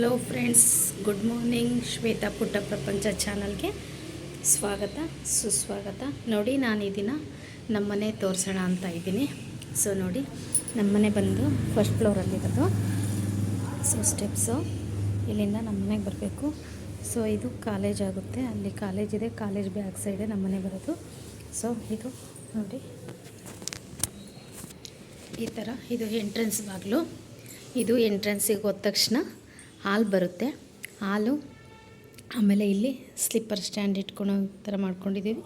Hello friends good morning Shweta Putta Prapancha ಚಾನಲ್ಗೆ ಸ್ವಾಗತ, ಸುಸ್ವಾಗತ. ನೋಡಿ ನಾನು ಈ ದಿನ ನಮ್ಮನೆ ತೋರಿಸೋಣ ಅಂತ ಇದ್ದೀನಿ. ಸೊ ನೋಡಿ, ನಮ್ಮನೆ ಬಂದು ಫಸ್ಟ್ ಫ್ಲೋರಲ್ಲಿರೋದು ಸೊ ಸ್ಟೆಪ್ಸು ಇಲ್ಲಿಂದ ನಮ್ಮನೆಗೆ ಬರಬೇಕು. ಸೊ ಇದು ಕಾಲೇಜ್ ಆಗುತ್ತೆ. ಅಲ್ಲಿ ಕಾಲೇಜ್ ಇದೆ ಕಾಲೇಜ್ ಬ್ಯಾಕ್ ಸೈಡೆ ನಮ್ಮನೆ ಬರೋದು. ಸೊ ಇದು ನೋಡಿ. ಈ ಥರ ಇದು ಎಂಟ್ರೆನ್ಸ್ ಬಾಗಿಲು. ಇದು ಎಂಟ್ರೆನ್ಸಿಗೆ ಹೋದ ತಕ್ಷಣ ಹಾಲ್ ಬರುತ್ತೆ. ಹಾಲು, ಆಮೇಲೆ ಇಲ್ಲಿ ಸ್ಲಿಪ್ಪರ್ ಸ್ಟ್ಯಾಂಡ್ ಇಟ್ಕೊಳೋ ಥರ ಮಾಡ್ಕೊಂಡಿದ್ದೀವಿ.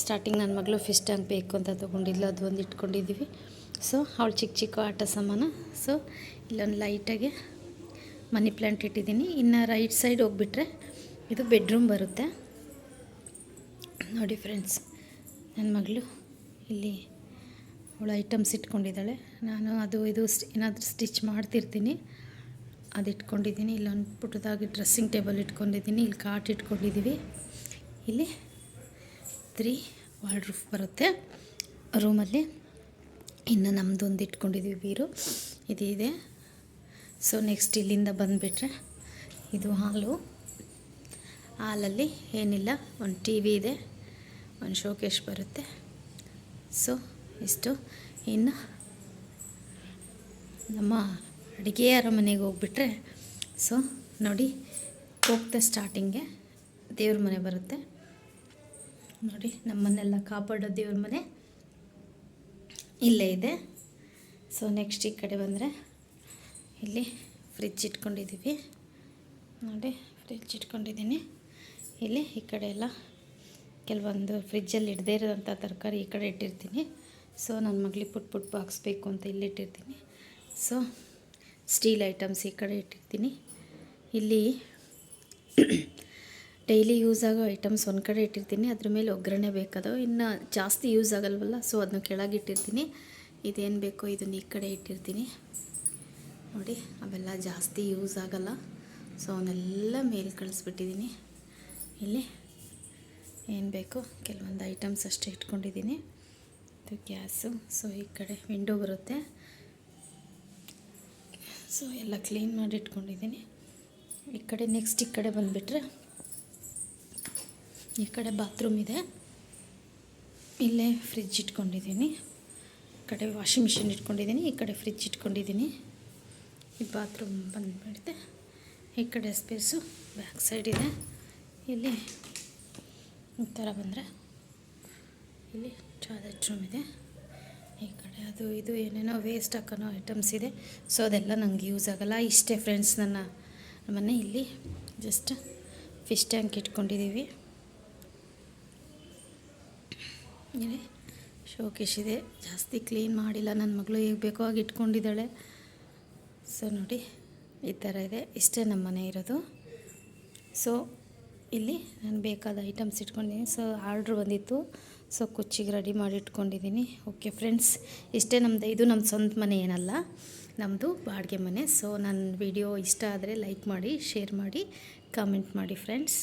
ಸ್ಟಾರ್ಟಿಂಗ್ ನನ್ನ ಮಗಳು ಫಿಶ್ ಟ್ಯಾಂಕ್ ಬೇಕು ಅಂತ ತೊಗೊಂಡಿಲ್ಲ ಅದು ಒಂದು ಇಟ್ಕೊಂಡಿದ್ದೀವಿ. ಸೊ ಅವಳು ಚಿಕ್ಕ ಚಿಕ್ಕ ಆಟ ಸಾಮಾನು. ಸೊ ಇಲ್ಲೊಂದು ಲೈಟಾಗಿ ಮನಿ ಪ್ಲ್ಯಾಂಟ್ ಇಟ್ಟಿದ್ದೀನಿ. ಇನ್ನು ರೈಟ್ ಸೈಡ್ ಹೋಗ್ಬಿಟ್ರೆ ಇದು ಬೆಡ್ರೂಮ್ ಬರುತ್ತೆ. ನೋಡಿ ಫ್ರೆಂಡ್ಸ್ ನನ್ನ ಮಗಳು ಇಲ್ಲಿ ಅವಳು ಐಟಮ್ಸ್ ಇಟ್ಕೊಂಡಿದ್ದಾಳೆ. ನಾನು ಅದು ಇದು ಏನಾದರೂ ಸ್ಟಿಚ್ ಮಾಡ್ತಿರ್ತೀನಿ. ಅದು ಇಟ್ಕೊಂಡಿದ್ದೀನಿ ಇಲ್ಲೊಂದು ಪುಟ್ಟದಾಗಿ ಡ್ರೆಸ್ಸಿಂಗ್ ಟೇಬಲ್ ಇಟ್ಕೊಂಡಿದ್ದೀನಿ. ಇಲ್ಲಿ ಕಾಟ್ ಇಟ್ಕೊಂಡಿದ್ದೀವಿ ಇಲ್ಲಿ ತ್ರೀ ವಾರ್ಡ್ರೂಫ್ ಬರುತ್ತೆ. ರೂಮಲ್ಲಿ ಇನ್ನು ನಮ್ಮದೊಂದು ಇಟ್ಕೊಂಡಿದ್ದೀವಿ ಬೀರು. ಇದು ಇದೆ. ಸೊ ನೆಕ್ಸ್ಟ್ ಇಲ್ಲಿಂದ ಬಂದುಬಿಟ್ರೆ ಇದು ಹಾಲು. ಹಾಲಲ್ಲಿ ಏನಿಲ್ಲ, ಒಂದು ಟಿ ವಿ ಇದೆ, ಒಂದು ಶೋಕೇಶ್ ಬರುತ್ತೆ. ಸೊ ಇಷ್ಟು. ಇನ್ನು ನಮ್ಮ ಅಡುಗೆಯರ ಮನೆಗೆ ಹೋಗ್ಬಿಟ್ರೆ ಸೊ ನೋಡಿ ಹೋಗ್ತಾ ಸ್ಟಾರ್ಟಿಂಗೆ ದೇವ್ರ ಮನೆ ಬರುತ್ತೆ. ನೋಡಿ ನಮ್ಮನ್ನೆಲ್ಲ ಕಾಪಾಡೋ ದೇವ್ರ ಮನೆ ಇಲ್ಲೇ ಇದೆ. ಸೊ ನೆಕ್ಸ್ಟ್ ಈ ಕಡೆ ಬಂದರೆ ಇಲ್ಲಿ ಫ್ರಿಜ್ ಇಟ್ಕೊಂಡಿದ್ದೀವಿ. ನೋಡಿ ಫ್ರಿಜ್ ಇಟ್ಕೊಂಡಿದ್ದೀನಿ. ಇಲ್ಲಿ ಈ ಕಡೆ ಎಲ್ಲ ಕೆಲವೊಂದು ಫ್ರಿಜ್ಜಲ್ಲಿ ಇಡದೇ ಇರೋಂಥ ತರಕಾರಿ ಈ ಕಡೆ ಇಟ್ಟಿರ್ತೀನಿ. ಸೊ ನನ್ನ ಮಗಳಿಗೆ ಪುಟ್ ಪುಟ್ ಬಾಕ್ಸ್ ಬೇಕು ಅಂತ ಇಲ್ಲಿಟ್ಟಿರ್ತೀನಿ ಸೊ ಸ್ಟೀಲ್ ಐಟಮ್ಸ್ ಈ ಕಡೆ ಇಟ್ಟಿರ್ತೀನಿ. ಇಲ್ಲಿ ಡೈಲಿ ಯೂಸ್ ಆಗೋ ಐಟಮ್ಸ್ ಒಂದು ಕಡೆ ಇಟ್ಟಿರ್ತೀನಿ. ಅದ್ರ ಮೇಲೆ ಒಗ್ಗರಣೆ ಬೇಕಾದವು. ಇನ್ನು ಜಾಸ್ತಿ ಯೂಸ್ ಆಗಲ್ವಲ್ಲ ಸೊ ಅದನ್ನ ಕೆಳಗೆ ಇಟ್ಟಿರ್ತೀನಿ. ಇದೇನು ಬೇಕೋ ಇದನ್ನ ಈ ಕಡೆ ಇಟ್ಟಿರ್ತೀನಿ. ನೋಡಿ, ಅವೆಲ್ಲ ಜಾಸ್ತಿ ಯೂಸ್ ಆಗಲ್ಲ ಸೊ ಅವನ್ನೆಲ್ಲ ಮೇಲೆ ಕಳಿಸ್ಬಿಟ್ಟಿದ್ದೀನಿ. ಇಲ್ಲಿ ಏನು ಬೇಕೋ ಕೆಲವೊಂದು ಐಟಮ್ಸ್ ಅಷ್ಟೇ ಇಟ್ಕೊಂಡಿದ್ದೀನಿ. ಇದು ಗ್ಯಾಸು ಸೊ ಈ ಕಡೆ ವಿಂಡೋ ಬರುತ್ತೆ. ಸೊ ಎಲ್ಲ ಕ್ಲೀನ್ ಮಾಡಿ ಇಟ್ಕೊಂಡಿದ್ದೀನಿ. ಈ ಕಡೆ ನೆಕ್ಸ್ಟ್ ಈ ಕಡೆ ಬಂದುಬಿಟ್ರೆ ಈ ಕಡೆ ಬಾತ್ರೂಮ್ ಇದೆ. ಇಲ್ಲೇ ಫ್ರಿಜ್ ಇಟ್ಕೊಂಡಿದ್ದೀನಿ. ಈ ಕಡೆ ವಾಷಿಂಗ್ ಮಿಷಿನ್ ಇಟ್ಕೊಂಡಿದ್ದೀನಿ. ಈ ಕಡೆ ಫ್ರಿಜ್ ಇಟ್ಕೊಂಡಿದ್ದೀನಿ. ಈ ಬಾತ್ರೂಮ್ ಬಂದುಬಿಡುತ್ತೆ. ಈ ಕಡೆ ಸ್ಪೇಸು ಬ್ಯಾಕ್ ಸೈಡ್ ಇದೆ. ಇಲ್ಲಿ ಈ ಥರ ಬಂದರೆ ಇಲ್ಲಿ ಟಾಯ್ಲೆಟ್ ರೂಮ್ ಇದೆ. ಈ ಕಡೆ ಅದು ಇದು ಏನೇನೋ ವೇಸ್ಟ್ ಹಾಕೋನೋ ಐಟಮ್ಸ್ ಇದೆ. ಸೊ ಅದೆಲ್ಲ ನನಗೆ ಯೂಸ್ ಆಗೋಲ್ಲ. ಇಷ್ಟೇ ಫ್ರೆಂಡ್ಸ್ ನನ್ನ ಮನೆ ಇಲ್ಲಿ. ಜಸ್ಟ್ ಫಿಶ್ ಟ್ಯಾಂಕ್ ಇಟ್ಕೊಂಡಿದ್ದೀವಿ ಇಲ್ಲಿ ಶೋಕೇಶ್ ಇದೆ. ಜಾಸ್ತಿ ಕ್ಲೀನ್ ಮಾಡಿಲ್ಲ. ನನ್ನ ಮಗಳು ಹೇಗೆ ಬೇಕೋ ಆಗಿ ಇಟ್ಕೊಂಡಿದ್ದಾಳೆ. ಸೊ ನೋಡಿ, ಈ ಥರ ಇದೆ. ಇಷ್ಟೇ ನಮ್ಮ ಮನೆ ಇರೋದು. ಸೊ ಇಲ್ಲಿ ನಾನು ಬೇಕಾದ ಐಟಮ್ಸ್ ಇಟ್ಕೊಂಡಿದ್ದೀನಿ ಸೊ ಆರ್ಡ್ರ್ ಬಂದಿತ್ತು. ಸೊ ಕುಚ್ಚಿಗೆ ರೆಡಿ ಮಾಡಿ ಇಟ್ಕೊಂಡಿದ್ದೀನಿ. ಓಕೆ ಫ್ರೆಂಡ್ಸ್ ಇಷ್ಟೇ ನಮ್ಮದು ಇದು ನಮ್ಮ ಸ್ವಂತ ಮನೆ ಏನಲ್ಲ ನಮ್ಮದು ಬಾಡಿಗೆ ಮನೆ. ಸೊ ನನ್ನ ವಿಡಿಯೋ ಇಷ್ಟ ಆದರೆ ಲೈಕ್ ಮಾಡಿ ಶೇರ್ ಮಾಡಿ ಕಾಮೆಂಟ್ ಮಾಡಿ ಫ್ರೆಂಡ್ಸ್